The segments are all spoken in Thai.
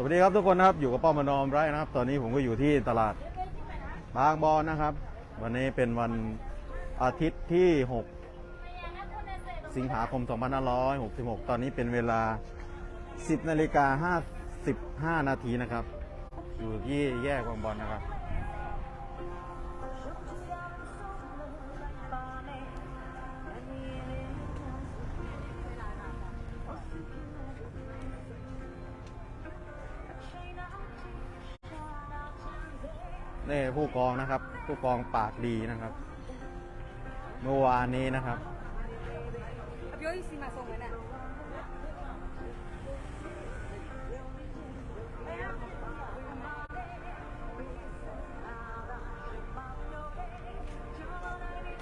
สวัสดีครับทุกคนนะครับอยู่กับป้อมนอมไร้นะครับ ตอนนี้ผมก็อยู่ที่ตลาดบางบอนนะครับ วันนี้เป็นวันอาทิตย์ที่ 6 สิงหาคม 2566 ตอนนี้เป็นเวลา 10นาฬิกา55นาทีนะครับ อยู่ที่แยกบางบอนนะครับ นี่ผู้กองนะครับ ผู้กองปากดีนะครับ เมื่อวานนี้นะครับย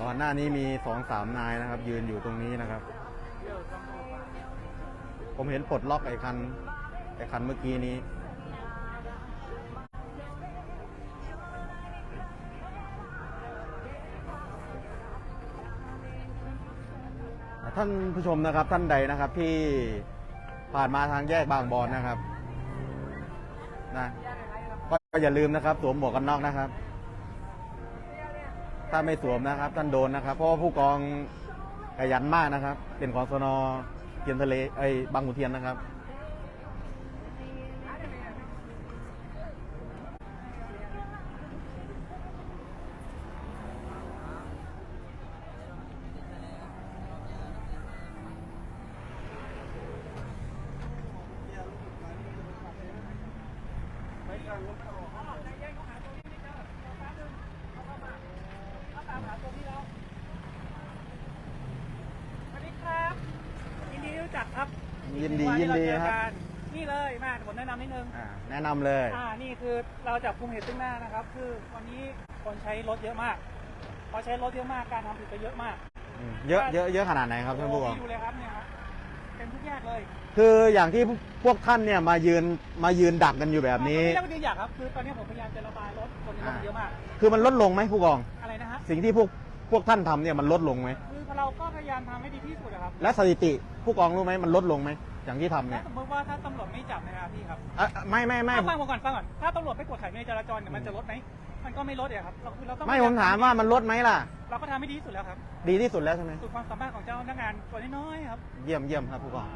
ก่อนหน้านี้มีสองสามนายนะครับ ยืนอยู่ตรงนี้นะครับ ผมเห็นปลดล็อกไอ้คันไอ้คันเมื่อกี้นี้ ท่านผู้ชมนะครับ ท่านใดนะครับที่ผ่านมาทางแยกบางบอนนะครับนะก็อย่าลืมนะครับ สวมหมวกกันน็อกนะครับ ถ้าไม่สวมนะครับ ท่านโดนนะครับ เพราะว่าผู้กองขยันมากนะครับ เป็นของสนเทียนทะเลไอ้บางขุนเทียนนะครับ สวัสดีครับยินดีที่รู้จักครับ ยินดียินดีครับวันที่เาเจอกันนี่เลยมาผมแนะนำนิดนึงอ่าแนะนำเลย อ่านี่คือเราจับคุมเหตุซึ่งหน้านะครับ คือวันนี้คนใช้รถเยอะมาก พอใช้รถเยอะมากการทำผิดก็เยอะมากอืมเยอะเยอะเยอะขนาดไหนครับท่านผู้กองโดูเลยครับเนี่ยครับเป็นทุกแยกเลยคืออย่างที่พวกท่านเนี่ยมายืนมายืนดักกันอยู่แบบนี้ไม่ได้ดีอยากครับคือตอนนี้ผมพยายามจะระบายรถคนในรถมันเยอะมาก คือมันลดลงไหมผู้กอง อะไรนะฮะสิ่งที่พวกพวกท่านทำเนี่ยมันลดลงไหมคือ เราก็พยายามทำให้ดีที่สุดนะครับและสถิติผู้กองรู้ไหมมันลดลงไหมอย่างที่ทำถ้าเนี่ยสมมติว่าถ้าตำรวจไม่จับนะครับพี่ครับอะไม่ไม่ไม่ถ้าฟังผมก่อนฟังก่อน ถ้าตำรวจไม่กวดขันวินัยจราจรเนี่ยมันจะลดไหมมันก็ไม่ลดอะครับเราคือเราต้องไม่ผมถามว่ามันลดไหมล่ะ เราก็ทำให้ดีที่สุดแล้วครับดีที่สุดแล้วใช่ไหมสุดความสามารถของเจ้าพนักงานตัวน้อยๆครับ เยี่ยมเยี่ยมครับผู้กอง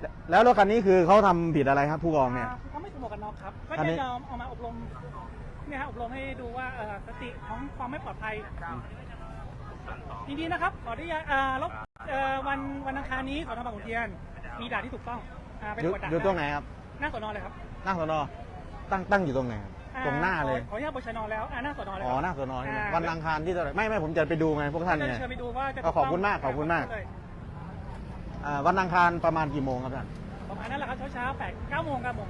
แล้วแล้วรถคันนี้คือเขาทำผิดอะไรครับ ผู้กองเนี่ยอ่าคือเขาไม่สวมหมวกกันน็อกครับ ก็อันนี้ จะยอมเอามาอบรมเนี่ยฮะอบรมให้ดูว่าเอ่อสติของความไม่ปลอดภัย ยินดีนะครับ ขออนุญาตอ่ารบเอ่อวันวันอังคารนี้สอนอบางขุนเทียน มีด่านที่ถูกต้องอ่าเป็นอยู่กวดด่านอยู่ตรงไหนครับหน้าสอนอเลยครับหน้าสนอตั้งตั้งอยู่ตรงไหนครับอ่ตรงหน้าเลยขอขออนุญาตบชนแล้วอ่าหน้าสอนอเลยอ๋อครับหน้าสนอใช่ไหมอ่าวันอังคารที่เท่าไหร่ไม่ไม่ผมจะไปดูไงพวกท่านก็เนี่ย เชิญไปดูว่าจะก็ขอบคุณมากขอบคุณมาก เลยอ่าวันอังคารประมาณกี่โมงครับท่านประมาณนั้นแหละครับเช้าๆแปดเก้าโมงเก้าโมง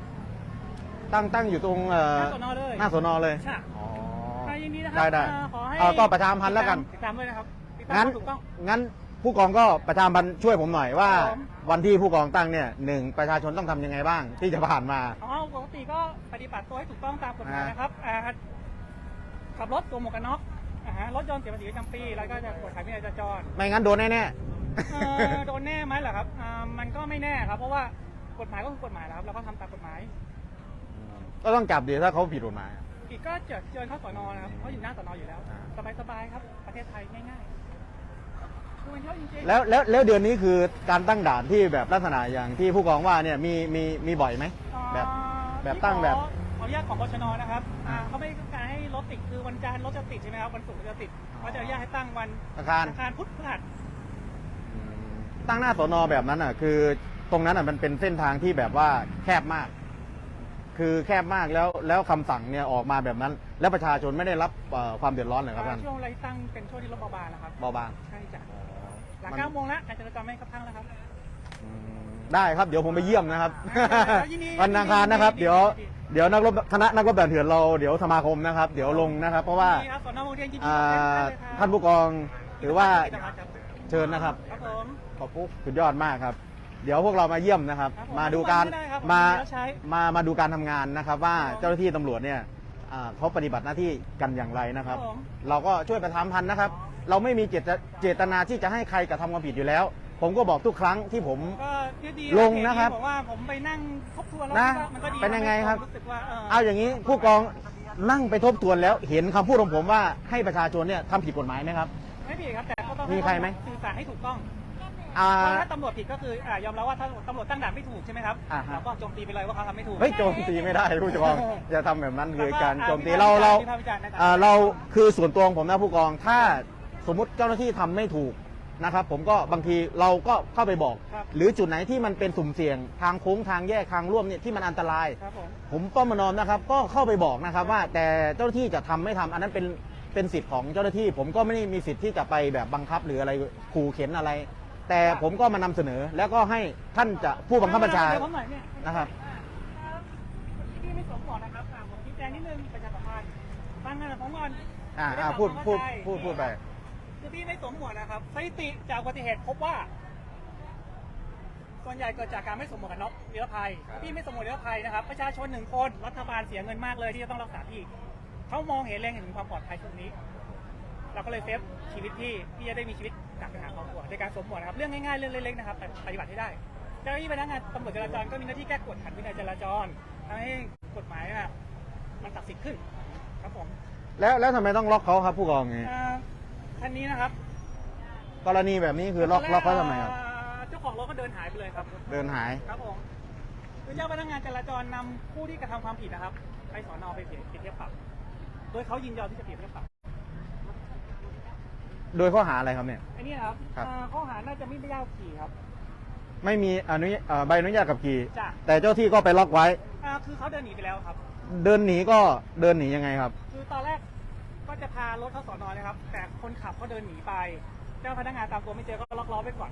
ตั้งตั้งอยู่ตรงเอ่อหน้าสนเลย หน้าสนอเลยใช่ อ๋ออ่ายิ นดีนะครัได้ได้อ่าขอให้เอาก็ประชาสัมพันธ์แล้วกัน ติดตามด้วยนะครับติดตามงั้นถูกต้อง งั้นผู้กองก็ประชาสัมพันธ์ช่วยผมหน่อยว่า ครับผม วันที่ผู้กองตั้งเนี่ยหนึ่งประชาชนต้องทำยังไงบ้าง ที่จะผ่านมา อ๋อปกติก็ปฏิบัติตัวให้ถูกต้องตามกฎหมายอ่านนะครับอ่าขับรถตัวหมวกกันน็อกอ่าฮะรถยนต์เสียภาษีประจำปี แล้วก็จะกฎหมายวินัยจราจร ไม่งั้นโดนแน่เอ่อโดนแน่ไหมเหรอครับอ่ามันก็ไม่แน่ครับ เพราะว่ากฎหมายก็คือกฎหมายแล้วครับ เราก็ทำตามกฎหมาย ๆก็ต้องจับดีถ้าเขาผิดกฎหมายอี กก็เจอเจอเข้าสอนอนะครับเขาอยู่หน้าสอนออยู่แล้วอ่าสบายๆครับ ประเทศไทยง่ายๆคือมันเยอะจริงๆแล้วแล้วแล้วเดือนนี้คือการตั้งด่านที่แบบลักษณะอย่างที่ผู้กองว่าเนี่ยมีมีมีบ่อยไหมแบบอ่าแบบตั้งแบบ ขอขออนุญาตของบชนนะครับอ่าเขาไม่ต้องการให้รถติดคือวันจันทร์รถจะติดใช่ไหมครับวันศุกร์จะติดเขาจะอนุญาตให้ตั้งวันอาคาร อังคารพุธพฤหัสตั้งหน้าสอนอแบบนั้นอะคือตรงนั้นอะมันเป็นเส้นทางที่แบบว่าแคบมาก คือแคบมากแล้วแล้วคำสั่งเนี่ยออกมาแบบนั้น แล้วประชาชนไม่ได้รับเอ่อความเดือดร้อนเลยครับท่านช่วงเวลาที่ตั้งเป็นช่วงที่รถเบาบางนะครับ เบาบาง ใช่จ้ะ หลังมัน เก้าโมงแล้วการจราจรไม่ขับข้างแล้วครับ อืมได้ครับเดี๋ยวผมไปเยี่ยมนะครับอ่ายินดีวันอังคารนะครับ ยินดี เดี๋ยวยินดีเดี๋ยวนักรบคณะนักรบด่านเถื่อนเราเดี๋ยวสมาคมนะครับ เดี๋ยวลงนะครับ เพราะว่านี่ครับสอนอวงเทียนยินดีอ่าครับเลยครับท่านผู้กองถือว่าครับเชิญนะครับ ครับผม ขอบคุณสุดยอดมากครับ เดี๋ยวพวกเรามาเยี่ยมนะครับ ครับผมมาดูการไม่ได้ครับผมมาแล้วใช้ มามาดูการทำงานนะครับ ว่าครับผมเจ้าหน้าที่ตำรวจเนี่ยอ่าเขาปฏิบัติหน้าที่กันอย่างไรนะครับ ครับผม เราก็ช่วยประชาสัมพันธ์นะครับ เราไม่มีเจตเจตนาที่จะให้ใครกระทำความผิดอยู่แล้ว ผมก็บอกทุกครั้งที่ผม ก็ที่ดีลงนะครับบอกว่าผมไปนั่งทบทวนแล้วนะมันก็ดีเป็นยังไงครับรู้สึกว่าเออเอาอย่างนี้ผู้กองนั่งไปทบทวนแล้ว เห็นคำพูดของผมว่าให้ประชาชนเนี่ยทำผิดกฎหมายไหมครับ ไม่ผิดครับแต่ก็ต้องมีใครไหม สื่อสารให้ถูกต้อง อ่า เพราะถ้าตำรวจผิดก็คืออ่ายอมรับว่าถ้าตำรวจตั้งด่านไม่ถูกใช่ไหมครับอ่าฮะ เราก็โจมตีไปเลยว่าเขาทำไม่ถูก เฮ้ยโจมตีไม่ได้ผู้กองอย่าทำแบบนั้นคือการโจมตีแล้วเราก็เราวิพากษ์วิจารณ์ในศลอ่าเราคือส่วนตัวของผมนะผู้กองถ้าสมมุติเจ้าหน้าที่ทำไม่ถูกนะครับ ผมก็บางทีเราก็เข้าไปบอก ครับหรือจุดไหนที่มันเป็นสุ่มเสี่ยงทางโค้งทางแยกทางร่วมเนี่ยที่มันอันตราย ครับผม ผมป้อมมานอมนะครับ ก็เข้าไปบอกนะครับว่าแต่เจ้าหน้าที่จะทำไม่ทำอันนั้นเป็นเป็นสิทธิ์ของเจ้าหน้าที่ ผมก็ไม่ได้มีสิทธิ์ที่จะไปแบบบังคับหรืออะไรขู่เข็นอะไร แต่ผมก็มานำเสนอแล้วก็ให้ท่านจะผู้บังคับบัญชา เดี๋ยวผมหน่อยเนี่ยนะครับที่ไม่สมบอกนะครับอ่าผมชี้แจงนิดนึงประชาสัมพันธ์ฟังงานของก่อนอ่าจะไอ่าพูดทำความพูดเข้าใจพูดพูดไป คือพี่ไม่สวมหมวกนะครับสถิติจากอุบัติเหตุพบว่า ส่วนใหญ่เกิดจากการไม่สวมหมวกกันน็อกนิรภัยพี่ไม่สวมหมวกนิรภัยนะครับ ประชาชนหนึ่งคนรัฐบาลเสียเงินมากเลยที่จะต้องรักษาพี่เขามองเห็นเล็งเห็นถึงความปลอดภัยตรงนี้ เราก็เลยเซฟชีวิตพี่พี่จะได้มีชีวิตกลับไปหาครอบครัวในการสวมหมวกนะครับเรื่องง่ายๆเรื่องเล็กๆนะครับแต่ปฏิบัติให้ได้เจ้าหน้าที่พนักงานตำรวจจราจรก็มีหน้าที่แก้กฎขันวินัยจราจรทำให้กฎหมายอะมันศักดิ์สิทธิ์ขึ้นครับผมแล้วแล้วทำไมต้องล็อกเขาครับผู้กองไงอ่าคันนี้นะครับกรณีแบบนี้คือล็อกล็อกเขาทำไมครับอ่าเจ้าของรถก็เดินหายไปเลยครับ เดินหาย ครับผมคือเจ้าพนักงานจราจรนำผู้ที่กระทำความผิดนะครับ ไปสอนอไปเปรียบเทียบปรับ โดยเขายินยอมที่จะเปรียบเทียบปรับ โดยข้อหาอะไรครับเนี่ย อันนี้นะครับครับ อ่าข้อหาน่าจะไม่ได้ยาวขี่ครับ ไม่มีอนุญเอ่อใบอนุญาตขับขี่ จ้ะ แต่เจ้าที่ก็ไปล็อกไว้ อ่าคือเขาเดินหนีไปแล้วครับ เดินหนีก็เดินหนียังไงครับ คือตอนแรกก็จะพารถเข้าสอนอนะครับ แต่คนขับเขาเดินหนีไป เจ้าพนักงานตามตัวไม่เจอก็ล็อกล้อไว้ก่อน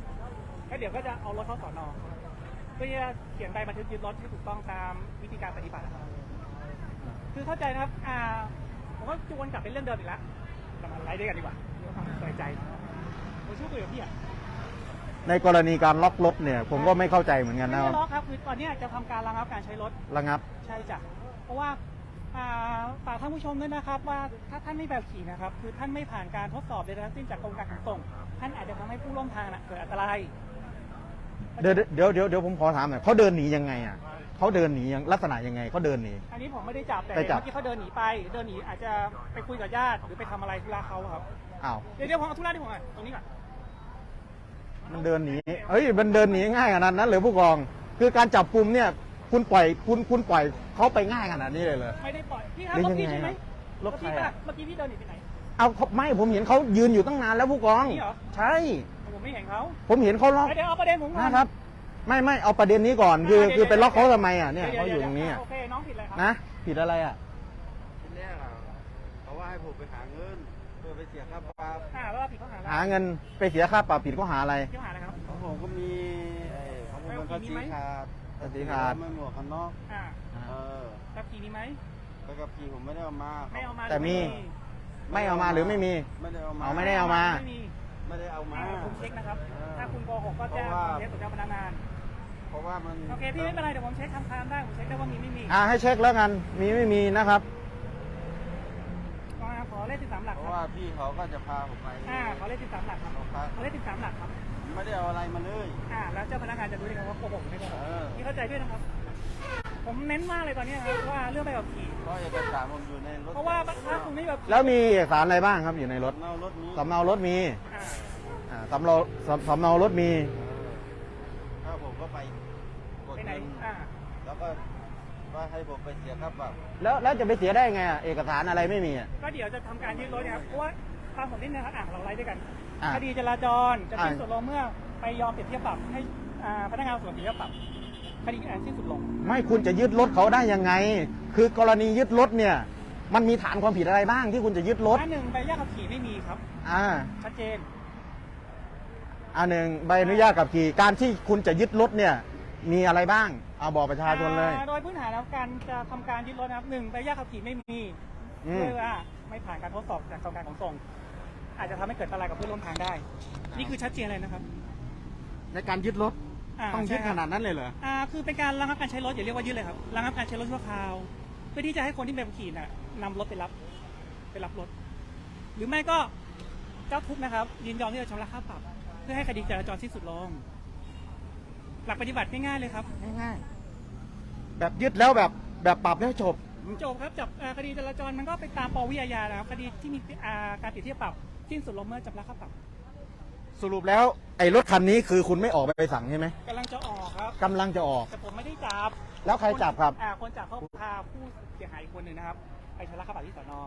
แล้วเดี๋ยวก็จะเอารถเข้าสอนอเพื่อที่จะเขียนใบบันทึกยึดรถที่ถูกต้องตามวิธีการปฏิบัตินะครับคือเข้าใจนะครับ อ่าผมก็จวนกลับเป็นเรื่องเดิมอีกแล้วเรามาไล่ด้วยกันดีกว่าเพื่อ ความสบายใจผมช่วยคุยกับพี่อะในกรณีการล็อกรถเนี่ย ผมก็ไม่เข้าใจเหมือนกันไม่นะคได้รับล็อกครับคือตอนนี้จะทำการระงับการใช้รถ ระงับ ใช่จ้ะ เพราะว่าอ่าฝากท่านผู้ชมด้วยนะครับ ว่าถ้าท่านไม่แบบขี่นะครับ คือท่านไม่ผ่านการทดสอบใดๆทั้งสิ้นจากกรมการขนส่ง ท่านอาจจะทำให้ผู้ร่วมทางน่ะเกิดอันตรายเดี๋ยวเดี๋ยวเดี๋ยวเดี๋ยวผมขอถามหน่อยเขาเดินหนียังไงอะเขาเดินหนียังลักษณะยังไงเขาเดินหนี อันนี้ผมไม่ได้จับแต่ไปจับ เมื่อกี้เขาเดินหนีไป เดินหนีอาจจะไปคุยกับญาติหรือไปทำอะไรธุระเขาครับ อ้าว เดี๋ยวเดี๋ยวผมเอาธุระที่ผมอะตรงนี้ก่อนมันเดินหนีเฮ้ย มันเดินหนีง่ายขนาดนั้นเลยผู้กอง คือการจับกลุ่มเนี่ย คุณปล่อย คุณ คุณปล่อยเขาไปง่ายขนาดนี้เลยเลยไม่ได้ปล่อยพี่ครับหรือรถยังพี่ไงใช่ไหมรถใครพี่อะปะเมื่อกี้พี่เดินหนีไปไหน เอาเขาไม่ ผมเห็นเขายืนอยู่ตั้งนานแล้วผู้กอง นี่เหรอ ใช่ ผมไม่เห็นเขาผมเห็นเขาล็อกเดี๋ยวเอาประเด็นผมก่อนนะครับ ไม่ไม่เอาประเด็นนี้ก่อน คืออ่าเดี๋ยวคือไปล็อกเขาเดี๋ยวทำไมอะ เนี่ยดี๋วเขาอยู่ตรงนี้ดี๋วอะโอเคน้องผิดอะไรครับนะ ผิดอะไรอะ ทีแรกอะเขาว่าให้ผมไปหาเงินเพื่อไปเสียค่า ปรับอ่าว่าผิดข้อหาอะไรหาเงินไปเสียค่าปรับผิดข้อหาอะไรข้อหาอะไรครับ ของผมก็มีไอ้ของผมมันก็มีชี้ไหมขาดก็ชี้ขาด ไม่หมวกกันน็อกอ่าเออขับขี่มีไหมไปกับขี่ผมไม่ได้เอามาไม่เอามาแต่มีหรือไม่เอามาหรือไม่มี ไม่ได้เอามา เอาไม่ได้เอามา ไม่มีไม่ได้เอามาอ่าผมเช็คนะครับเออถ้าคุณโกหกก็แจ้งเพราะว่าความเท็จต่อเจ้าพนักงาน เพราะว่ามัน โอเคพี่ไม่เป็นไรเดี๋ยวผมเช็คทำคามได้ผมเช็คได้ว่ามีไม่มี อ่าให้เช็คแล้วกัน มีไม่มีนะครับ อ่าขอเลขสิบสามหลักเพคราะรับว่าพี่เขาก็จะพาผมไปอ่าขอเลขสิบสามหลักครับโรงพักขอเลขสิบสามหลักครับไม่ได้เอาอะไรมาเลย อ่าแล้วเจ้าพนักงานจะรู้ได้ไงว่าโกหกหรือไม่โกหกเออพี่เข้าใจด้วยนะครับ ผมเน้นมากเลยตอนนี้นะครับว่าเรื่องใบขับขี่เพราะเอกสารผมอยู่ในรถเพราะว่าถ้าคุณไม่แบบขี่แล้วมีเอกสารอะไรบ้างครับอยู่ในรถสำเนารถนี้สำเนารถมีอ่าอ่าสำเนาสำสำเนารถมี เออถ้าผมก็ไปกดไปไหนเงินอ่าแล้วก็ ว่าให้ผมไปเสียค่าปรับแล้วแล้วจะไปเสียได้ไงอะเอกสารอะไรไม่มีอะ ก็เดี๋ยวจะทำการยึดรถเนะครับเพราะว่าตามผมนิดนึงครับอะเราไล่ด้วยกันอะคดีจราจรจะสิ้นอะสุดลงเมื่อไปยอมเปรียบเทียบปรับให้อ่าพนักงานสอบสวนเปรียบเทียบปรับคดีอันสิ้นสุดลง ไม่คุณจะยึดรถเขาได้ยังไง คือกรณียึดรถเนี่ย มันมีฐานความผิดอะไรบ้างที่คุณจะยึดรถ อันหนึ่งใบอนุญาตขับขี่ไม่มีครับ อ่า ชัดเจน อันหนึ่งใบอนุญาตขับขี่การที่คุณจะยึดรถเนี่ย มีอะไรบ้าง เอาบอกประชาชนเลย อ่าโดยพื้นฐานแล้วการจะทำการยึดรถนะครับหนึ่งใบอนุญาตขับขี่ไม่มีอืม เพื่อว่าไม่ผ่านการทดสอบจากกรมการขนส่ง อาจจะทำให้เกิดอันตรายกับผู้ร่วมทางได้ นี่คือชัดเจนเลยนะครับในการยึดรถาต้องยึดใช่ขครับ นาดนั้นเลยเหรอ อ่าคือเป็นการระงับการใช้รถอย่าเรียกว่ายึดเลยครับระงับการใช้รถชั่วคราว เพื่อที่จะให้คนที่เป็นขี่น่ะนำรถไปรับไปรับรถ หรือไม่ก็เจ้าทุกข์นะครับ ยินยอมที่จะชำระค่าปรับ เพื่อให้คดีจราจรสิ้นสุดลง หลักปฏิบัติง่ายๆเลยครับง่ายๆแบบยึดแล้วแบบแบบปรับแล้วจบจบครับจับเอ่อคดีจราจรมันก็ไปตามปวิอาญานะครับคดีที่มีอ่าการเปรียบเทียบปรับสิ้นสุดลงเมื่อจำราค่าปรับสรุปแล้วไอ้รถคันนี้คือคุณไม่ออกไปสั่งใช่ไหมกำลังจะออกครับกำลังจะออกแต่ผมไม่ได้จับแล้วใครจับครับอ่าคนจับเขาพาผู้เสียหายอีกคนหนึ่งนะครับไปชำระค่าปรับที่สอนอ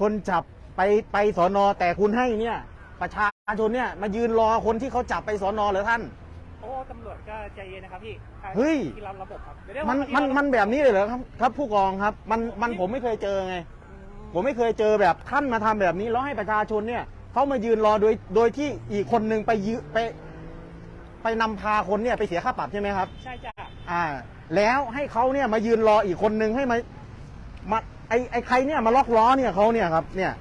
คนจับไปไปสอนอแต่คุณให้เนี่ย ประชาชนเนี่ยมายืนรอคนที่เขาจับไปสอนอเหรอท่านโอ้ ตำรวจก็ใจเย็นนะครับพี่อ่าเฮ้ย ที่เราระบบครับเดี๋ยวได้มันว่าที่มันเรามันแบบนี้เลยเหรอครับครับ ผู้กองครับ มันมันผมไม่เคยเจอไง ผมไม่เคยเจอแบบท่านมาทำแบบนี้แล้วให้ประชาชนเนี่ยเขามายืนรอโดยโดยที่อีกคนนึงไปยืไป ไปนำพาคนเนี่ยไปเสียค่าปรับใช่ไหมครับ ใช่จ้ะอ่า แล้วให้เขาเนี่ยมายืนรออีกคนนึงให้มามาไอไอใครเนี่ยมาล็อกล้อเนี่ยเขาเนี่ยครับ เนี่ย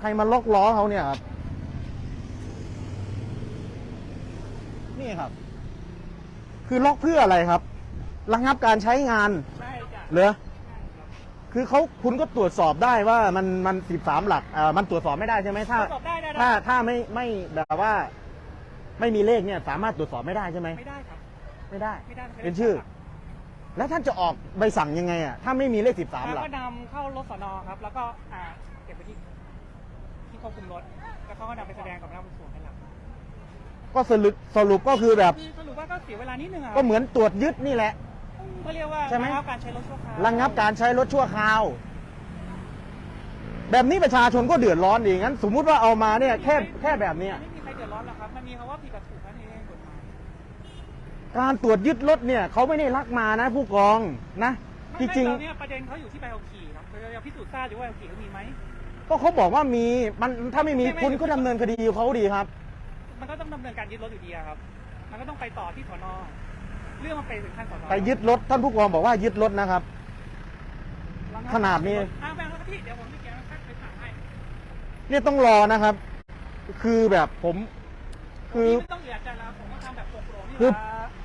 ใครมาล็อกล้อเขาเนี่ยครับ นี่ครับ คือล็อกเพื่ออะไรครับ ระงับการใช้งานใช่จ้ะเหรอคือเขาคุณก็ตรวจสอบได้ว่ามันมันสิบสามหลักอ่ามันตรวจสอบไม่ได้ใช่ไหมถ้า ตรวจสอบได้ได้ถ้าได้ถ้าไม่ไม่แบบว่า ไม่มีเลขเนี่ยสามารถตรวจสอบไม่ได้ใช่ไหมไม่ได้ครับ ไม่ได้ ไม่ได้ไม่ได้ เป็นชื่อ แล้วท่านจะออกใบสั่งยังไงอะถ้าไม่มีเลขสิบสามหลัแล้วก ก็นำเข้ารถสอนอครับ แล้วก็อ่าเก็บไว้ที่ที่ควบคุมรถ แล้วเขาก็นำไปแสดงกับพนักงานสอบสวนให้หลัง ก็สรุปสรุปก็คือแบบ คือสรุปว่าก็เสียเวลานิดนึงอะก็เหมือนตรวจยึดนี่แหละเขาเรียกว่าใช่ไหม ระงับการใช้รถชั่วคราวระงับการใช้รถชั่วคราว แบบนี้ประชาชนก็เดือดร้อนดีงั้น สมมุติว่าเอามาเนี่ยแค่แค่แบบเนี้ย ไม่มีใครเดือดร้อนหรอกครับมันมีคำว่าผิดกับถูกนั่นเองกฎหมายการตรวจยึดรถเนี่ยเขาไม่ได้ลักมานะ ผู้กองนะจไม่ริงไม่ตอนเนี้ยประเด็นเขาอยู่ที่ใบขับขี่ครับเราจะพิสูจน์ทราบอยู่ว่าใบขับขี่เขามีไหมๆก็เขาบอกว่ามีมันถ้าไม่มีคุณก็ดำเนินคดีเขาดีครับ มันก็ต้องดำเนินการยึดรถอยู่ดีอะครับ มันก็ต้องไปต่อที่สอนอเรื่องมันไปถึงขั้นสอนอไปยึดรถท่านผู้กองบอกว่ายึดรถนะครับ ระงับขนาดนี้อ่าแบ่งแล้วพี่เดี๋ยวผมจะเขียนไปสั่งให้เนี่ยต้องรอนะครับ คือแบบผม คือ พี่ไม่ต้องเหยียดใจแล้วผมก็ทำแบบโปร่งๆนี่คือแหละ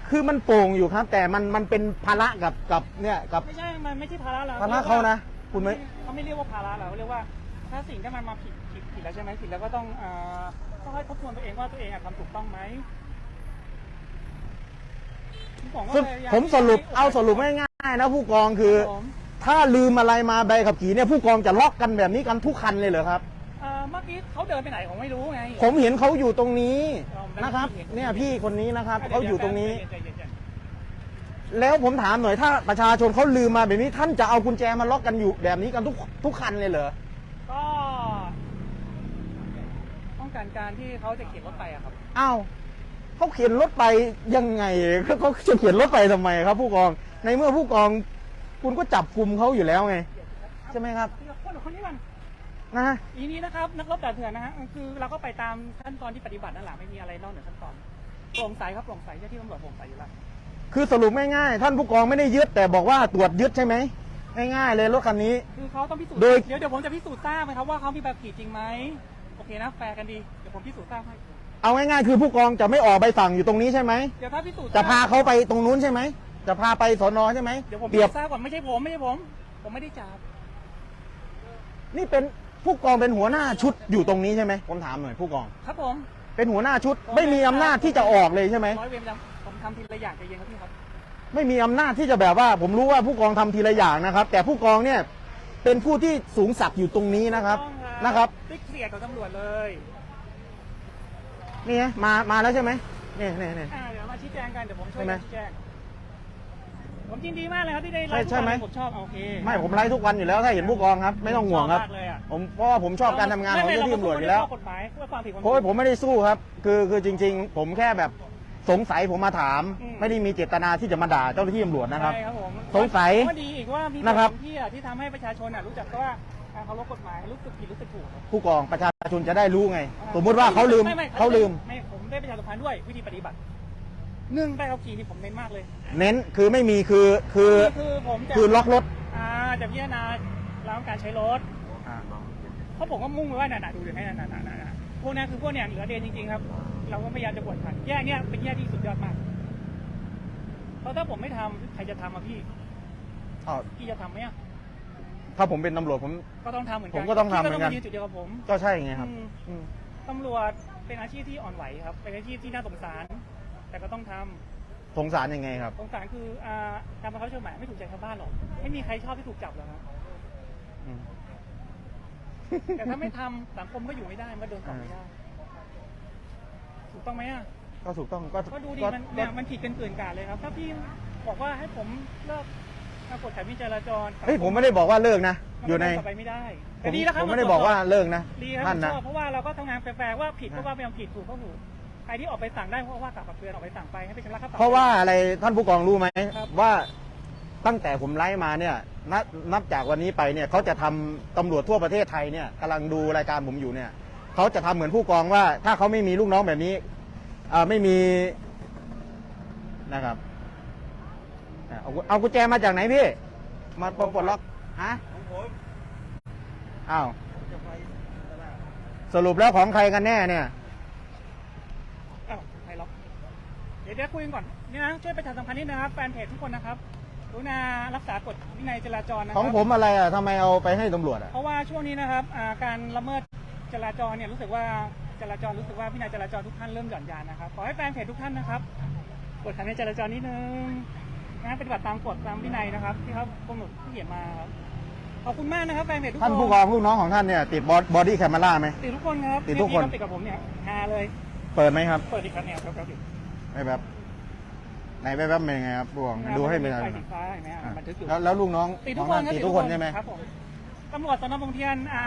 คือมันโป่งอยู่ครับ แต่มันมันเป็นภาระกับกับเนี่ยกับไม่ใช่มันไม่ใช่ภาระเราภาระเขานะ คุณไม่เขาไม่เรียกว่าภาระเราเขาเรียกว่า ถ้าสิ่งที่มันมาผิดผิดผิด แล้วใช่ไหมผิดแล้วก็ต้องเอ่อต้องให้ทบทวนตัวเองว่าตัวเองอะทำถูกต้องไหมผมก็สรุปเลยอยากผมสรุปเอาสรุปง่ายๆนะผู้กองคือ ครับผมถ้าลืมอะไรมาใบขับขี่เนี่ยผู้กองจะล็อกกันแบบนี้กันทุกคันเลยเหรอครับเอ่อเมื่อกี้เขาเดินไปไหนผมไม่รู้ไง ผมเห็นเขาอยู่ตรงนี้อ๋อนะครับเห็นเนี่ยพี่คนนี้นะครับดี๋วเขาอยู่ตรงนี้ใจเย็ใจเย็นแล้วผมถามหน่อยถ้าประชาชนเขาลืมมาแบบนี้ท่านจะเอากุญแจมาล็อกกันอยู่แบบนี้กันทุกทุกคันเลยเหรอก็ ป้องกันการที่เขาจะเข็นรถไปอะครับอ้าวเขาเขียนรถไปยังไงเขาเขาจะเขียนรถไปทำไมครับ ผู้กอง ในเมื่อผู้กอง คุณก็จับกลุ่มเขาอยู่แล้วไง ใช่ไหมครับที่คนคนนี้มันนะอีนี้นะครับ นักรบแต่เถื่อนนะฮะคือเราก็ไปตามขั้นตอนที่ปฏิบัตินั่นแหละไม่มีอะไรนอกเหนือขั้นตอนโปร่งใสครับโปร่งใสเจ้าที่ตำรวจโปร่งใสอยู่แล้วคือสรุปง่ายๆท่านผู้กองไม่ได้ยึดแต่บอกว่าตรวจยึดใช่ไหมง่ายๆเลยรถคันนี้ คือเขาต้องพิสูจน์โดยเดี๋ยวเดี๋ยวผมจะพิสูจน์ทราบไหมครับว่าเขามีใบขับขี่จริงไหมโอ เคนะแฟร์กันดี เดี๋ยวผมพิสูจน์ทราบให้เอาง่ายๆคือผู้กองจะไม่ออกใบสั่งอยู่ตรงนี้ใช่ไหม เดี๋ยวถ้าพิสูจน์จะพาเขาไปตรงนู้นใช่ไหม จะพาไปสอนอใช่ไหมเดี๋ยวผมเปรียบพิสูจน์ทราบก่อนไม่ใช่ผมไม่ใช่ผม ผมไม่ได้จับนี่เป็นผู้กองเป็นหัวหน้าชุดอยู่ตรงนี้ใช่ไหมผมถามหน่อยผู้กอง ครับผม เป็นหัวหน้าชุด ไม่มีอำนาจที่จะออกเลยใช่ไหม ร้อยเวรประจำผมทำทีละอย่างใจเย็นครับพี่ครับ ไม่มีอำนาจที่จะแบบว่า ผมรู้ว่าผู้กองทำทีละอย่างนะครับ แต่ผู้กองเนี่ยเป็นผู้ที่สูงศักดิ์อยู่ตรงนี้นะครับต้องนะครับติ๊ก เสียกับตำรวจเลยนี่ไงมามาแล้วใช่ไหมนี่นี่นี่อ่าเดี๋ยวมาชี้แจงกันเดี๋ยวผมช่วยใช่ไหมชี้แจงผมยินดีมากเลยครับที่ได้ไลใช่ฟ์ใช่ไหมผมชอบโอเคไม่ผมไลฟ์ทุกวันอยู่แล้วถ้าเห็นผู้กองครับ ไม่ต้องห่วงครับชอมากเลยอะผมเพราะว่าผมชอบการทำงานของเจ้าหน้าที่ตำรวจอยู่แล้วกฎหมายเพื่อความผิดความโอ้ยผมไม่ได้สู้ครับ คือคือจริง ๆ ผมแค่แบบสงสัยผมมาถาม อืม ไม่ได้มีเจตนาที่จะมาด่าเจ้าหน้าที่ตำรวจนะครับ ใช่ครับผมสงสัยว่าดีอีกว่ามีนะครับ ที่อะที่ทำให้ประชาชนอะรู้จักว่า อ่าเคารพกฎหมายรู้สึกผิดรู้สึกถูกครับผู้กองประชาชนจะได้รู้ไง สมมุติว่าเขาลืมไไเขาลืม ไม่ผมได้ประชาสัมพันธ์ด้วยวิธีปฏิบัติหนึ่งใบขับขี่นี่ผมเน้นมากเลยเน้นคือไม่มีคือคือคือผมจะคือล็อกรถอ่าจะพิจารณาแล้วการใช้รถเพราะผมก็มุ่งไว้ว่าหนาๆดูเลยให้หนาๆหนาๆพวกเนี้ยคือพวกเนี้ยเหลือเดนจริงๆครับ เราก็พยายามจะบวชทันแยกเนี้ยเป็นแยกที่สุดยอดมากเพราะถ้าผมไม่ทำใครจะทำอะพี่อ้าวพี่จะทำไหมอะ ถ้าผมเป็นตำรวจผม ก็ต้องทำเหมือนกัผมก็ต้องทำเหมือนกัน พี่ก็ต้องมายืนจุดเดียวกับผมก็ใช่ไงครับอืมอืมตำรวจเป็นอาชีพที่อ่อนไหวครับ เป็นอาชีพที่น่าสงสาร แต่ก็ต้องทำสงสารยังไงครับสงสารคืออ่าการบังคับใช้กฎหมายไม่ถูกใจชาวบ้านหรอก ไม่มีใครชอบที่ถูกจับหรอกครับ อืม แต่ถ้าไม่ทำสังคมก็อยู่ไม่ได้มันก็เดินต่อไม่ได้ ถูกต้องไหมอะ ก็ถูกต้องก็ก็ดูดีก็มันเนี่ยมันผิดกันเกินกาดเลยครับ ถ้าพี่บอกว่าให้ผมเลิก การกฎหมายวิจราจรเฮ้ยผมไม่ได้บอกว่าเลิกนะมัอยู่ในเดิต่อไปไม่ได้ผแต่มดีแล้วครับผมไม่ได้บอกว่าเลิกนะดีครับท่านผมนะชอบเพราะว่าเราก็ทำงานแฟร์ๆว่าผิดก็นะว่าไปทำผิดถูกก็ถูกใครที่ออกไปสั่งได้เพราะว่ากลับกับเตือนออกไปสั่งไปให้ไปชำระค่าปรับเพราะว่าอะไรท่านผู้กองรู้ไหมครับว่าตั้งแต่ผมไล่มาเนี่ยนับนับจากวันนี้ไปเนี่ยเขาจะทำตำรวจทั่วประเทศไทยเนี่ยกำลังดูรายการผมอยู่เนี่ยเขาจะทำเหมือนผู้กองว่า ถ้าเขาไม่มีลูกน้องแบบนี้อ่าไม่มีนะครับอะ เอาเอากุญแจมาจากไหนพี่ มาปลดปลดล็อก ฮะ ของผมอ้าวจะไปตลาดสรุปแล้วของใครกันแน่เนี่ย อ้าวใครล็อกเดี๋ยวเดี๋ยวคุยกันก่อนนี่นะช่วยประชาสัมพันธ์นิดนะครับแฟนเพจทุกคนนะครับกรุณารักษากฎวินัยจราจรนะคขรัองผมอะไรอะทำไมเอาไปให้ตำรวจอะ เพราะว่าช่วงนี้นะครับอ่าการละเมิดจราจรเนี่ยรู้สึกว่าจราจรรู้สึกว่าวินัยจราจรทุกท่านเริ่มหย่อนยานนะครับขอให้แฟนเพจทุกท่านนะครับกฎขันในจราจรนิดนึง นะปฏิบัติตามกฎตามวินัยนะครับ ที่เขากำหนดที่เขียนมาครับขอบคุณมากนะครับแฟนเพจทุกคนท่านผู้กองลูกน้องของท่านเนี่ยติดบอดี้แคมเมราไหมติดทุกคนครับติดทุกคนติดกับผมเนี่ยฮาเลย เปิดไหมครับ เปิดอีกครับเนี่ยครับครับไม่แบบไหนแบบแบบเป็นยังไงครับผู้กองดูให้เป็นไฟอะไรสีฟ้าเห็นไหมอะบันทึกอยู่แล้วแล้วลูกน้องติดขทุอกงคนท่านครับติดทุกคนใช่ไหมครับผมตำรวจสนบางเทียนอ่า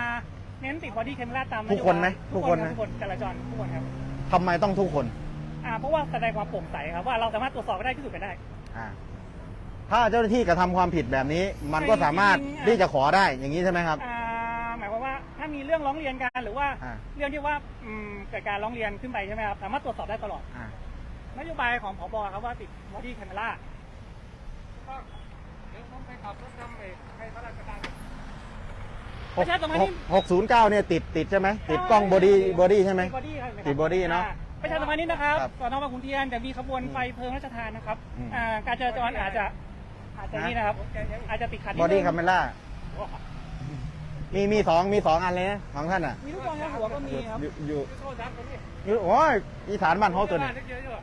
เน้นติดบอดี้แคมเมราตามทุกคนไหมทุกทุกคคนนครับไหมทุกคนจราจรทุกคนครับทำไมต้องทุกคน อ่าเพราะว่าแสดงความโปร่งใสครับว่าเราสามารถตรวจสอบได้พิสูจน์กันได้ อ่า ถ้าเจ้าหน้าที่กระทำความผิดแบบนี้ มันก็สามารถจริงๆอะที่จะขอได้อย่างนี้ใช่ไหมครับ อ่าหมายความว่าถ้ามีเรื่องร้องเรียนกันหรือว่าอ่า เรื่องที่ว่าอืมเกิดการร้องเรียนขึ้นไปใช่ไหมครับสามารถตรวจสอบได้ตลอด อ่านโยบายของผบครับว่าติดบอดี้แคมเมราเดี๋ยวผมไปขับรถนำเอกให้ข้าราชการหปกระชาสัมพันธ์นี่ หกศูนย์เก้าเนี่ยติดติดใช่ไหมติดกล้องบอดี้บอดี้ใช่ไหม ติดบอดี้ครับติด body เนอะอ่ประชาสัมพันธ์นี้นะครับครับสอนอบางขุนเทียนจะมีขบวนไฟเพลิงราชทานนะครับอืม อ่าการจราจรอาจจะ อาจจะนี่นะครับ อาจจะติดขัดนิบอนึงดี้คาเมล่ามีมีสองมีสองอันเลยนะของท่านอะมีลูกบอลแล้วหัวก็มีครับอยู่อยู่โทษครับผมนี่อยู่โอ้ยอีสานบ้านเขาตัวนี้เยอะอยู่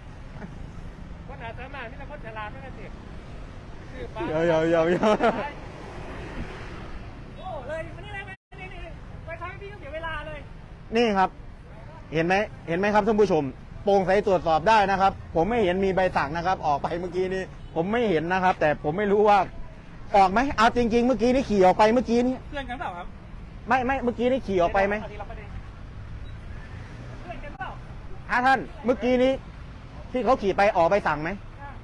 คนอาสามารถนี่แต่คนฉลาดไม่ได้สิชื่อปลาเยอะเยอะเยอะเยอะโอ้เลยมานี่เลยมานี่นี่ไปครั้งพี่ต้องเสียเวลาเลย นี่ครับ เห็นไหมเห็นไหมครับท่านผู้ชมโปร่งใสตรวจสอบได้นะครับ ผมไม่เห็นมีใบสั่งนะครับ ออกไปเมื่อกี้นี้ ผมไม่เห็นนะครับ แต่ผมไม่รู้ว่าออกไหมเอาจริง ๆ เมื่อกี้นี่ขี่ออกไปเมื่อกี้นี้เพื่อนกันเปล่าครับไม่ไม่เมื่อกี้นี่ขี่ออกไปไหมเอาทีละประเด็นเพื่อนกันเปล่าฮะท่านเมื่อกี้นี้ ที่เขาขี่ไปออกไปสั่งไหม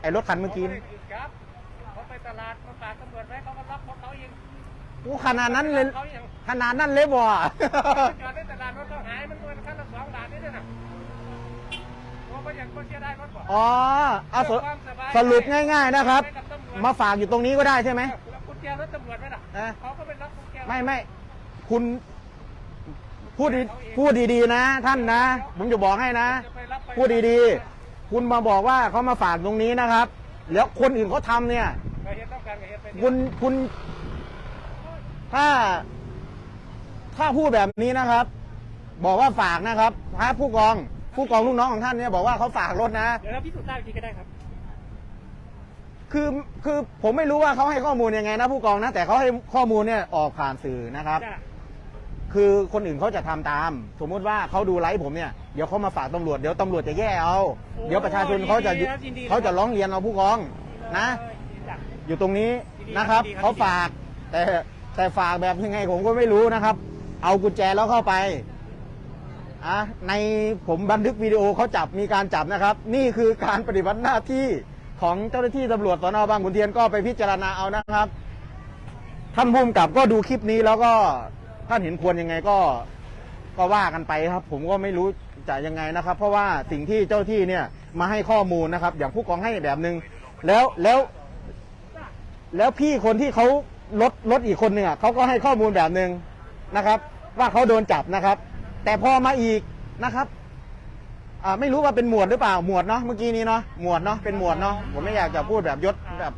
ไอ้รถคันเมื่อกี้นี่ครับเขาไปตลาดเขาฝากตำรวจไว้เขาก็รับของเขาเองโอ้ขนาดนั้นเลยเขาอย่างขนาดนั้นเลยบ่จอดในตลาดรถเขาหายมันเเพราะว่าอย่างคนเสียได้รถบ่อ๋อเอาสรุปสรุปง่าย ๆนะครับ มาฝากอยู่ตรงนี้ก็ได้ใช่ไหมแล้วกุญแจรถตำรวจไหมล่ะอะเขาก็เป็นรับกุญแจไม่ไม่คุณพูดดีพูดดีๆนะ ท่านนะ ผมจะบอกให้นะจะไปรับไปพูดดีๆ คุณมาบอกว่าเขามาฝากตรงนี้นะครับ แล้วคนอื่นเขาทำเนี่ยไปเฮ็ดต้องการกับเฮ็ดไปเฮ็ดคุณคุณ ถ้า ถ้าพูดแบบนี้นะครับ บอกว่าฝากนะครับถ้าผู้กอง ผู้กองลูกน้องของท่านเนี่ยบอกว่าเขาฝากรถนะ เดี๋ยวเราพิสูจน์ทราบอีกทีก็ได้ครับ คือคือผมไม่รู้ว่าเขาให้ข้อมูลยังไงนะผู้กองนะ แต่เขาให้ข้อมูลเนี่ยออกผ่านสื่อนะครับ จ้ะคือคนอื่นเขาจะทำตาม สมมุติว่าเขาดูไลฟ์ผมเนี่ยเดี๋ยวเขามาฝากตำรวจเดี๋ยวตำรวจจะแย่เอาเดี๋ยวประชาชนเขาจะยินดีครับยินดีเขาจะร้องเรียนเอาผู้กองนะเออยินดีจ้ะอยู่ตรงนี้ยินดีนะครับยินดีครับเขาฝาก แต่แต่ฝากแบบยังไงผมก็ไม่รู้นะครับ เอากุญแจแล้วเข้าไป อะในผมบันทึกวิดีโอเขาจับมีการจับนะครับ นี่คือการปฏิบัติหน้าที่ของเจ้าหน้าที่ตำรวจสนบางขุนเทียนก็ไปพิจารณาเอานะครับ ท่านภูมิกับก็ดูคลิปนี้แล้วก็ท่านเห็นควรยังไงก็ก็ว่ากันไปครับ ผมก็ไม่รู้จะยังไงนะครับ เพราะว่าสิ่งที่เจ้าที่เนี่ยมาให้ข้อมูลนะครับ อย่างผู้กองให้แบบหนึ่งแล้วแล้วแล้วพี่คนที่เขารถรถอีกคนหนึ่งอะเขาก็ให้ข้อมูลแบบหนึ่งนะครับ ว่าเขาโดนจับนะครับ แต่พอมาอีกนะครับอ่าไม่รู้ว่าเป็นหมวดหรือเปล่าหมวดเนาะเมื่อกี้นี้เนาะหมวดเนาะเป็นหมวดเนาะผมไม่อยากจะพูดแบบยศแบบ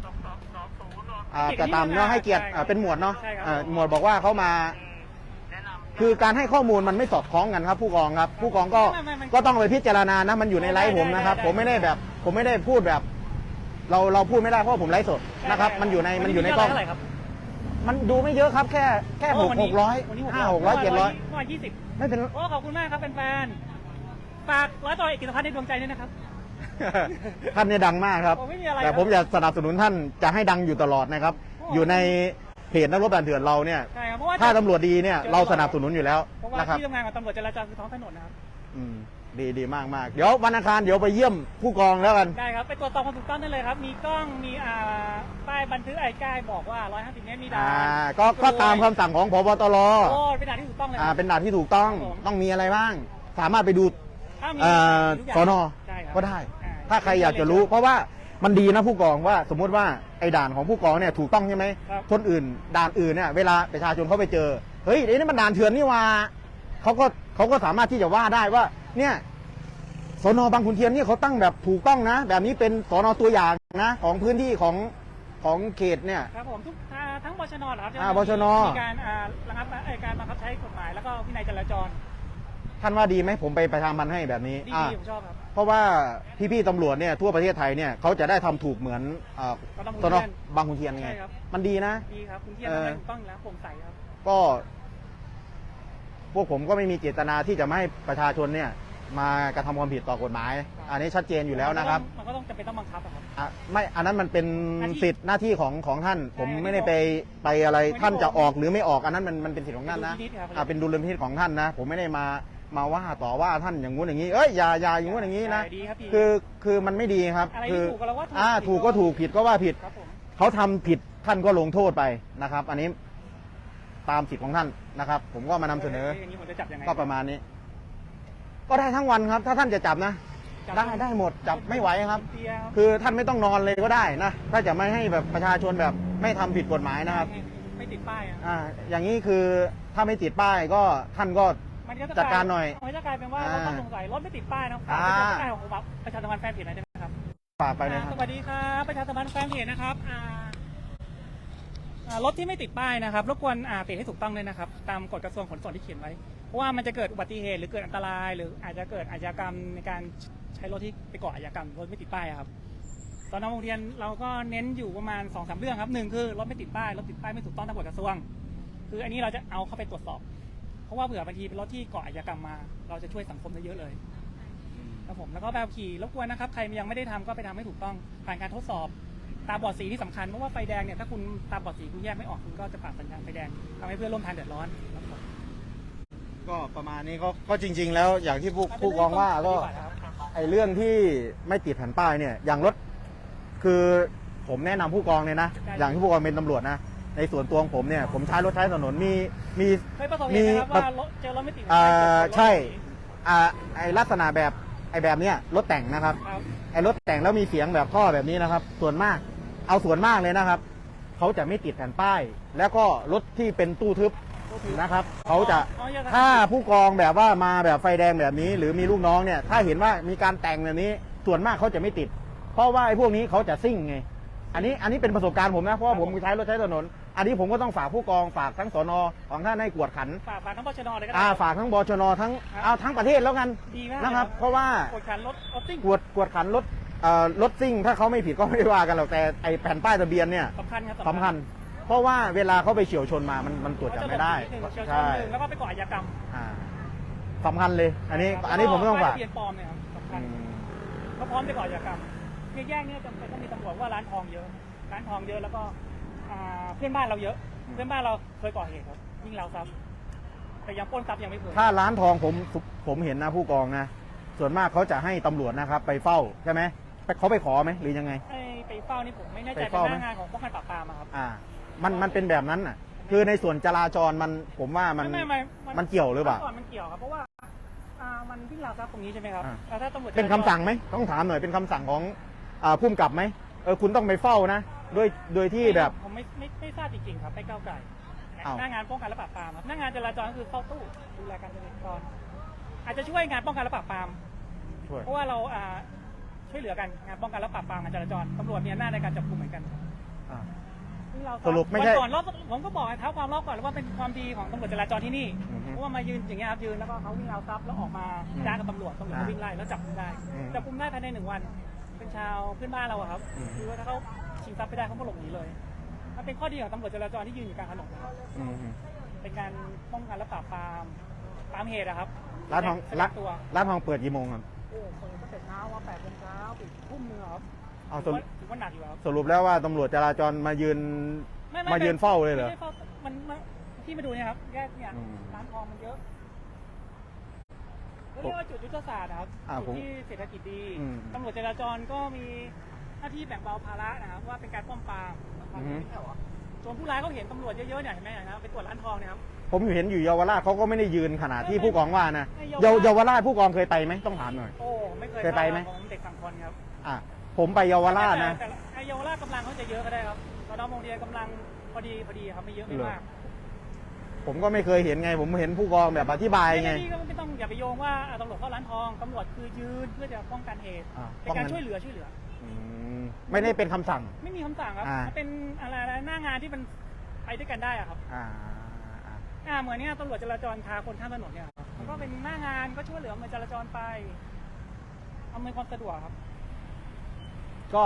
อ่าแต่ต่ำเนาะให้เกียรติอ่าเป็นหมวดเนาะอ่าหมวดบอกว่าเขามา คือการให้ข้อมูลมันไม่สอดคล้องกันครับ ผู้กองครับ ผู้กองก็ไม่ไม่ไม่ก็ต้องไปพิจารณานะมันอยู่ในไลฟ์ผมนะครับผมไม่ได้แบบ ผมไม่ได้พูดแบบ เราเราพูดไม่ได้เพราะผมไลฟ์สดนะครับมันอยู่ในมันอยู่ในกล้องเท่าไหร่ครับมันดูไม่เยอะครับ แค่แค่หกวันหนี้กร้อยวันนี้ห้าหกร้อยเจ็ดร้อยร้อยยี่สิบ ไม่เป็น โอ้ขอบคุณมากครับแฟนๆฝากร้อยต่อเอกกิจพัฒน์ในดวงใจด้วยนะครับ ท่านเนี่ยดังมากครับโอ้ไม่มีอะไรแต่ครับผมจะสนับสนุนท่านจะให้ดังอยู่ตลอดนะครับ โอ้อยู่ในเพจนักรบด่านเถื่อนเราเนี่ย ใช่ครับเพราะว่าถ้าตำรวจดีเนี่ยเจอเราสนับสนุนอยู่แล้วเพราะว่านะครับที่ทำงานของตำรวจจราจรคือท้องถนนนะครับ อืม ดีดีมากมากเดี๋ยววันอังคารเดี๋ยวไปเยี่ยมผู้กองแล้วกัน ได้ครับ ไปตรวจสอบความถูกต้องได้เลยครับ มีกล้องมีอ่าป้ายบันทึกไอ้ก้ายบอกว่า 150 เมตรมีด่าอ่า นก็ก็ตามคำสั่งของพบตรโอ้เป็นด่านที่ถูกต้องเลยอ่าเป็นด่านที่ถูกต้องครับผม ต้องมีอะไรบ้าง สามารถไปดู ถ้ามีเอ่อทุกย่างสอนอใช่ครับก็ได้ อ่ถ้าใครอยากจะรู้ เพราะว่ามันดีนะผู้กองว่าสมมุติว่าไอ้ด่านของผู้กองเนี่ยถูกต้องใช่ไหมครับคนอื่น ด่านอื่นเนี่ยเวลาประชาชนเขาไปเจอ เฮ้ยไอ้นี่มันด่านเถื่อนนี่หว่าเขาก็เขาก็สามารถที่จะว่าได้ว่า เนี่ยสนบางขุนเทียนเนี่ยเขาตั้งแบบถูกต้องนะ แบบนี้เป็นสนตัวอย่างนะ ของพื้นที่ของของเขตเนี่ย ครับผมทุกอ่าทั้งบชนเหรอครับอ่าบชน มีการอ่าระงับเอ่อการบังคับใช้กฎหมายแล้วก็วินัยจราจรท่านว่าดีไหมผมไปประชามันให้แบบนี้ดีอ่าดีผมชอบครับ เพราะว่าพี่ๆตำรวจเนี่ยทั่วประเทศไทยเนี่ยเขาจะได้ทำถูกเหมือนอ่าก็ต้องสนบางขุนเทียนไง ใช่ครับ มันดีนะ ดีครับคุณเทียนเออทำอะไรถูกต้องอยู่แล้วโปร่งใสครับ ก็ พวกผมก็ไม่มีเจตนาที่จะไม่ให้ประชาชนเนี่ยมากระทำความผิดต่อกฎหมาย อันนี้ชัดเจนอยู่แล้วนะครับ มันก็ต้องจำเป็นต้องบังคับอะครับ อะไม่อันนั้นมันเป็นหน้าที่สิทธิ์หน้าที่ของของท่าน ผมใช่ไม่ได้ไปไปอะไรไม่ได้ท่านจะบอกออกหรือไม่ออกอันนั้นมันมันเป็นสิทธิ์ของท่านนะเป็นดุลพินิจครับ อะเป็นดุลพินิจของท่านนะ ผมไม่ได้มามาว่าต่อว่าท่านอย่างงู้นอย่างนี้เอ้ยอย่าอย่าอย่างงู้นอย่างนี้นะใช่ดีครับดีคือคือมันไม่ดีครับอะไรคืที่ถูกก็เราว่าถูกอ่าผิดถูกก็ก็ ถูกผิดก็ว่าผิด ครับผม เขาทำผิดท่านก็ลงโทษไปนะครับ อันนี้ตามสิทธิ์ของท่าน นะครับ ผมก็มานำเสนออย่างนี้ผมจะจับยังไงก็ประมาณนี้ ก็ได้ทั้งวันครับ ถ้าท่านจะจับนะ จับได้ได้หมดจับไม่ไหวครับ เตียครับคือท่านไม่ต้องนอนเลยก็ได้นะ ถ้าจะไม่ให้แบบประชาชนแบบไม่ทำผิดกฎหมายนะครับ ไม่ติดป้ายอะอ่า อย่างนี้คือถ้าไม่ติดป้ายก็ท่านก็ มันก็จะจัดการหน่อยมันจะกลายเป็นว่าอ่าเราต้องสงสัยรถไม่ติดป้ายนะฝากอ่าประชาสัมพันธ์ของผมประชาสัมพันธ์แฟนเพจหน่อยได้ไหมครับฝากไปนะคอ่ารับสวัสดีครับประชาสัมพันธ์แฟนเพจนะครับอ่า อ่ารถที่ไม่ติดป้ายนะครับรบกวนอ่าติดให้ถูกต้องเลยนะครับ ตามกฎกระทรวงขนส่งที่เขียนไว้ เพราะว่ามันจะเกิดอุบัติเหตุหรือเกิดอันตราย หรืออาจจะเกิดอาชญากรรมในการใช้รถที่ไปก่ออาชญากรรมรถไม่ติดป้ายอะครับ ตอนน้องโรงเรียนเราก็เน้นอยู่ประมาณสองสามเรื่องครับหนึ่งคือรถไม่ติดป้ายรถติดป้ายไม่ถูกต้องตามกฎกระทรวง คืออันนี้เราจะเอาเข้าไปตรวจสอบ เพราะว่าเผื่อบางทีเป็นรถที่ก่ออาชญากรรมมา เราจะช่วยสังคมได้เยอะเลย ครับผมแล้วก็แบบขี่รบกวนนะครับ ใครยังไม่ได้ทำก็ไปทำให้ถูกต้องผ่านการทดสอบ ตาบอดสีที่สำคัญเพราะว่าไฟแดงเนี่ยถ้าคุณตาบอดสีคุณแยกไม่ออกคุณก็จะผ่าสัญญาณไฟแดงทำให้เพื่อนร่วมทางเดือดร้อนครับผมก็ประมาณนี้ก็ก็จริง ๆ แล้วอย่างที่ผู้ผู้กองว่าก็ปฏิบัติครับไอ้เรื่องที่ไม่ติดแผ่นป้ายเนี่ยอย่างรถคือผมแนะนำผู้กองเนี่ยนะได้อย่างที่ผู้กองเป็นตำรวจนะ ในส่วนตัวของผมเนี่ยผมใช้รถใช้ถนนมีมี เคยประสบเหตุไหมครับมี ว่ารถเจอรถไม่ติดอ่าเจอรถใช่อ่าไอ้ลักษณะแบบไอ้แบบเนี้ยรถแต่งนะครับ ครับ ไอ้รถแต่งแล้วมีเสียงแบบท่อแบบนี้นะครับ ส่วนมาก เอาส่วนมากเลยนะครับ เขาจะไม่ติดแผ่นป้าย แล้วก็รถที่เป็นตู้ทึบนะครับ เขาจะถ้าผู้กองแบบว่ามาแบบไฟแดงแบบนี้ หรือมีลูกน้องเนี่ย ถ้าเห็นว่ามีการแต่งแบบนี้ ส่วนมากเขาจะไม่ติด เพราะว่าไอ้พวกนี้เขาจะซิ่งไง อันนี้อันนี้เป็นประสบการณ์ผมนะ เพราะว่าผมใช้รถใช้ถนน อันนี้ผมก็ต้องฝากผู้กองฝากทั้งสนของท่านให้กวดขัน ฝากฝากทั้งบชนเลยก็ได้ อ่าฝากทั้งบชนทั้งครับ เอาทั้งประเทศแล้วกันดีมากนะครับ เพราะว่า กดขันรถรถซิ่งกวดกวดขันรถเอ่อรถซิ่ง ถ้าเขาไม่ผิดก็ไม่ว่ากันหรอกแต่ไอแผ่นป้ายทะเบียนเนี่ยสำคัญครับสำคัญ เพราะว่าเวลาเขาไปเฉียวชนมามันมันตรวจจับไม่ได้ใช่ใช่แล้วก็ไปก่ออาชญากรรมอ่าสำคัญเลย อันนี้อันนี้ผมไม่ต้องฝากป้ยทะเบียนปลอมเนี่ยครับสำคัอืญมเขาพร้อมจะก่ออาชญากรรม เนี่ยแยกเนี่ยจำเป็นต้องมีตำรวจว่าร้านทองเยอะ ร้านทองเยอะแล้วก็อ่าเพื่อนบ้านเราเยอะ เพื่อนบ้านเราเคยก่อเหตุครับยิ่งเราซับแต่ยังปล้นทรัพย์ยังไม่เคยถ้าร้านทองผมผมเห็นนะผู้กองนะ ส่วนมากเขาจะให้ตำรวจนะครับ ไปเฝ้าใช่ไหมไปเขาไปขอไหมหรือยังไง ไอ้ไปเฝ้านี่ผมไม่แน่ใจไปเป็นเฝ้าหไหม น้างานของป้องกันปราบปรามอะครับ อ่า มันมันเป็นแบบนั้นอะ คือในส่วนจราจรมันผมว่ามันไม่ไม่มันเกี่ยวหรือเปล่าก่อนมันเกี่ยวครับเพราะว่าอ่ามันวิ่งราวทรัพย์ตรงนี้ใช่ไหมครับอ่า แล้วถ้าตำรวจเป็นคำสั่งไหมต้องถามหน่อยเป็นคำสั่งของ อ่าผู้กำกับไหมเออคุณต้องไปเฝ้านะโดยโดยที่แบบ ผมไม่ไม่ไม่ทราบจริงๆครับไม่ก้าวไก่อ้าว หน้างานป้องกันและปราบปรามครับหน้างานจราจรก็คือเข้าตู้ดูแลการจราจรอาจจะช่วยงานป้องกันและปราบปราม ช่วย เพราะว่าเราอ่าช่วยเหลือกันงานป้องกันและปราบปรามงานจราจรตำรวจมีอำนาจในการจับกุมเหมือนกันอ่าซึ่งเราสรุปไม่ใช่วันก่อนรอบผมก็บอกให้เท้าความรอบก่อนว่าเป็นความดีของตำรวจจราจรที่นี่อือฮึเพราะว่ามายืนอย่างเงี้ยครับยืนแล้วก็เขาวิ่งเอาทรัพย์แล้วออกมาอืมจ้ากับตำรวจตำรวจก็อ่าวิ่งไล่แล้วจับกุมได้อืม จับกุมได้ภายในหนึ่งวัน เป็นชาวเพื่อนบ้านเราอะครับอืม คือว่าถ้าเขาชิงทรัพย์ไปได้เขาก็หลบหนีเลย มันเป็นข้อดีของตำรวจจราจรที่ยืนอยู่กลางถนนนะครับอืมเป็นการป้องกันและปราบปรามปรามเหตุอะครับร้านทองแสดร้านตัวร้านทองเปิดกี่โมงครับโอ้เปิดตั้งแต่เช้าว่าแปดโมงเช้าปิดทุ่มนึงอะครับเอาสถือรุปว่าถือว่าหนักอยู่ครับ สรุปแล้วว่าตำรวจจราจรมายืน ไไมายืนเฝ้าเลยเหรอไม่ใช่เฝ้ามันมันที่มาดูเนี่ยครับแยกเนี่ยอืม ร้านทองมันเยอะ เขาเรียกว่าจุดยุทธศาสตร์นะครับอ่าจุดผมที่เศรษฐกิจดีอืมตำรวจจราจรก็มีหน้าที่แบ่งเบาภาระนะครับว่าเป็นการป้องปรามอือฮึส่วนผู้ร้ายเขาเห็นตำรวจเยอะๆเนี่ยเห็นไหมนะครับไปตรวจร้านทองเนี่ยครับ ผมเห็นอยู่เยาวราชเขาก็ไม่ได้ยืนขนาดที่ไม่ผู้กองว่านะไม่เยาเยาวราชเยาวราชผู้กองเคยไปไหมต้องถามหน่อย โอ้ไม่เคยเคยไปไหมผมเด็กฝั่งคนครับอะผมไปเยาวราชนะ แต่แต่ไอเยาวราชกำลังเขาจะเยอะก็ได้ครับตอนน้องโรงเรียนกำลังพอดีพอดีครับไม่เยอะไม่เหรอมาก ผมก็ไม่เคยเห็นไง ผมเห็นผู้กองแบบอธิบายไงพี่ก็ไม่ต้องอย่าไปโยงว่าอะตำรวจเข้าร้านทองตำรวจคือยืนเพื่อจะป้องกันเหตุอ่าเป็นป้องการกันช่วยเหลือช่วยเหลือ อืมไม่ได้เป็นคำสั่ง ไม่มีคำสั่งครับอ่ามั มันเป็นอะไรนะหน้างานที่มันไปด้วยกันได้อะครับอ่าอ่า อ่าเหมือนเนี่ยตำรวจจราจรพาคนข้ามถนนเนี่ยครับมันก็เป็นหน้างานก็ช่วยเหลือมือจราจรไปอำนวยความสะดวกครับ ก็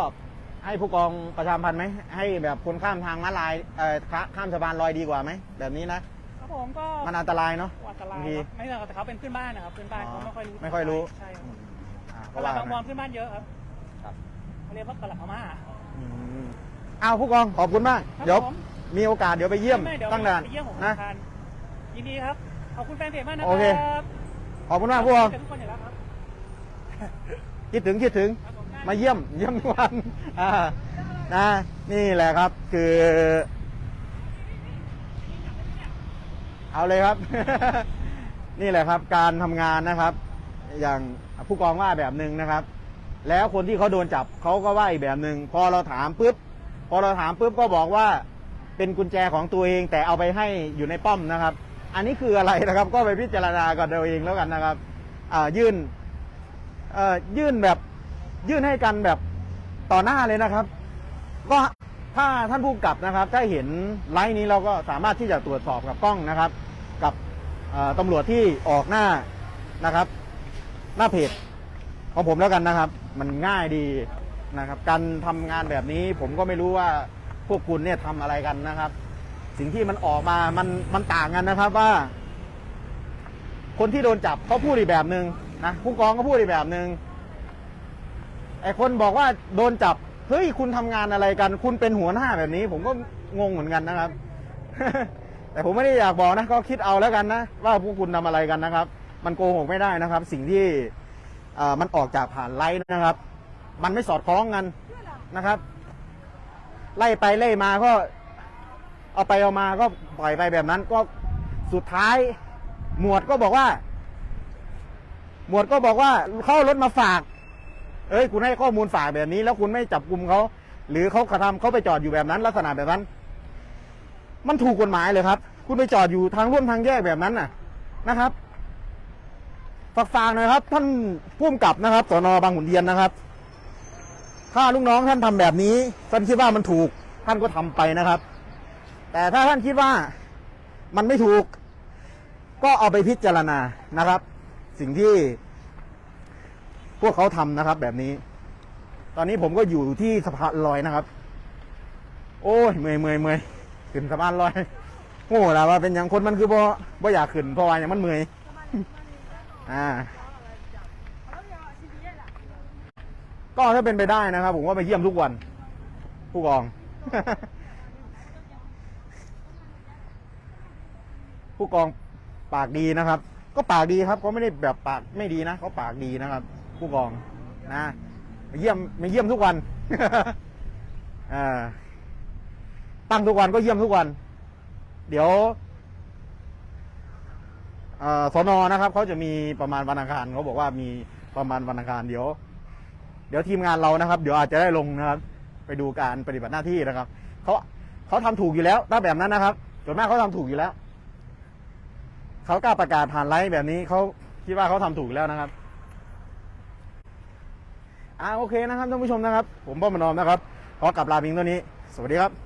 ให้ผู้กองประชาสัมพันธ์ไหมให้แบบคนข้ามทางม้าลายเอ่อข้าข้ามสะพานลอยดีกว่าไหมแบบนี้นะ ครับผมก็มันอันตรายเนาะ อันตรายบางทีครับไม่ใช่ครับแต่เขาเป็นเพื่อนบ้านนะครับเพื่อนบ้านเขาไม่ค่อยรู้ไม่ค่อยรู้ ใช่ครับอืมอ่าตก็ลาว่าดบางบอนเพื่อนบ้านเยอะครับครับ เขาเรียกว่าตลาดพม่า อืมเอาผู้กองขอบคุณมาก ครับเดี๋ยวผม มีโอกาสเดี๋ยวไปเยี่ยมไไดี๋วตั้งด่านไปเยี่ยมผมนะทานยินดีครับ ขอบคุณแฟนเพจมากนะคโอรัเคขอบคุณมากผู้กองเจอทุกคนอยู่แล้วครับคิดถึงคิดถึง ครับผมได้มาเยี่ยมเยี่ยมทุกวันอ่านะนี่แหละครับคือ เอาเลยครับ นี่แหละครับ การทำงานนะครับ อย่างผู้กองว่าแบบหนึ่งนะครับ แล้วคนที่เขาโดนจับเขาก็ว่าอีกแบบหนึ่งพอเราถามปุ๊บพอเราถามปุ๊บก็บอกว่าเป็นกุญแจของตัวเองแต่เอาไปให้อยู่ในป้อมนะครับ อันนี้คืออะไรนะครับ ก็ไปพิจารณากันเอาเองแล้วกันนะครับอ่ายื่นยื่นแบบยื่นให้กันแบบต่อหน้าเลยนะครับ ก็ ถ้าท่านผู้กับนะครับ ถ้าเห็นไลฟ์นี้เราก็สามารถที่จะตรวจสอบกับกล้องนะครับ กับตำรวจที่ออกหน้านะครับ หน้าเพจของผมแล้วกันนะครับ มันง่ายดีนะครับ การทำงานแบบนี้ผมก็ไม่รู้ว่าพวกคุณเนี่ยทำอะไรกันนะครับ สิ่งที่มันออกมามันมันต่างกันนะครับว่า คนที่โดนจับเขาพูดอีกแบบหนึ่งนะผู้กองก็พูดอีกแบบหนึ่งไอ้คนบอกว่าโดนจับ เฮ้ยคุณทำงานอะไรกัน คุณเป็นหัวหน้าแบบนี้ ผมก็งงเหมือนกันนะครับ แต่ผมไม่ได้อยากบอกนะก็คิดเอาแล้วกันนะว่าพวกคุณทำอะไรกันนะครับ มันโกหกไม่ได้นะครับ สิ่งที่มันออกจากผ่านไลน์นะครับ มันไม่สอดคล้องกันนะครับ ไล่ไปไล่มาก็ เอาไปเอามาก็ปล่อยไปแบบนั้น ก็สุดท้าย หมวดก็บอกว่า หมวดก็บอกว่าเขาเอารถมาฝาก เอ้ยคุณให้ข้อมูลฝากแบบนี้ แล้วคุณไม่จับกลุ่มเขาหรือเขากระทำเขาไปจอดอยู่แบบนั้น ลักษณะแบบนั้น มันถูกกฎหมายเลยครับ คุณไปจอดอยู่ทางร่วมทางแยกแบบนั้นน่ะนะครับฝากฝากหน่อยครับ ท่านผู้กำกับนะครับสนบางขุนเทียนนะครับ ถ้าลูกน้องท่านทำแบบนี้ ท่านคิดว่ามันถูก ท่านก็ทำไปนะครับ แต่ถ้าท่านคิดว่ามันไม่ถูก ก็เอาไปพิจารณานะครับ สิ่งที่ วกเขาทำนะครับ แบบนี้ ตอนนี้ผมก็อยู่ที่สะพานลอยนะครับ โอ้ยเมื่อยเมื่อยเมื่อยขึ้นสะพานลอยโอ้แล้วว่าเป็นอย่างคนมันคือบ่บ่อยากขึ้นเพราะว่าอย่างมันเมื่อยอ่า ก็ถ้าเป็นไปได้นะครับ ผมว่าไปเยี่ยมทุกวัน ผู้กอง ผู้กองปากดีนะครับ ก็ปากดีครับเขาไม่ได้แบบปากไม่ดีนะเขาปากดีนะครับ ผู้กองนะมาเยี่ยมมาเยี่ยมทุกวันตั้งทุกวันก็เยี่ยมทุกวัน เดี๋ยวอ่อสนนะครับเขาจะมีประมาณวันอังคารเขาบอกว่ามีประมาณวันอังคารเดี๋ยว เดี๋ยวทีมงานเรานะครับ เดี๋ยวอาจจะได้ลงนะครับ ไปดูการปฏิบัติหน้าที่นะครับเขาเขาทำถูกอยู่แล้วถ้าแบบนั้นนะครับส่วนมากเขาทำถูกอยู่แล้วเขากล้าประกาศผ่านไลฟ์แบบนี้เขาคิดว่าเขาทำถูกแล้วนะครับ อ่าโอเคนะครับท่านผู้ชมนะครับ ผมป้อมมนอมนะครับขอกลับลาพิงตัวนี้ สวัสดีครับ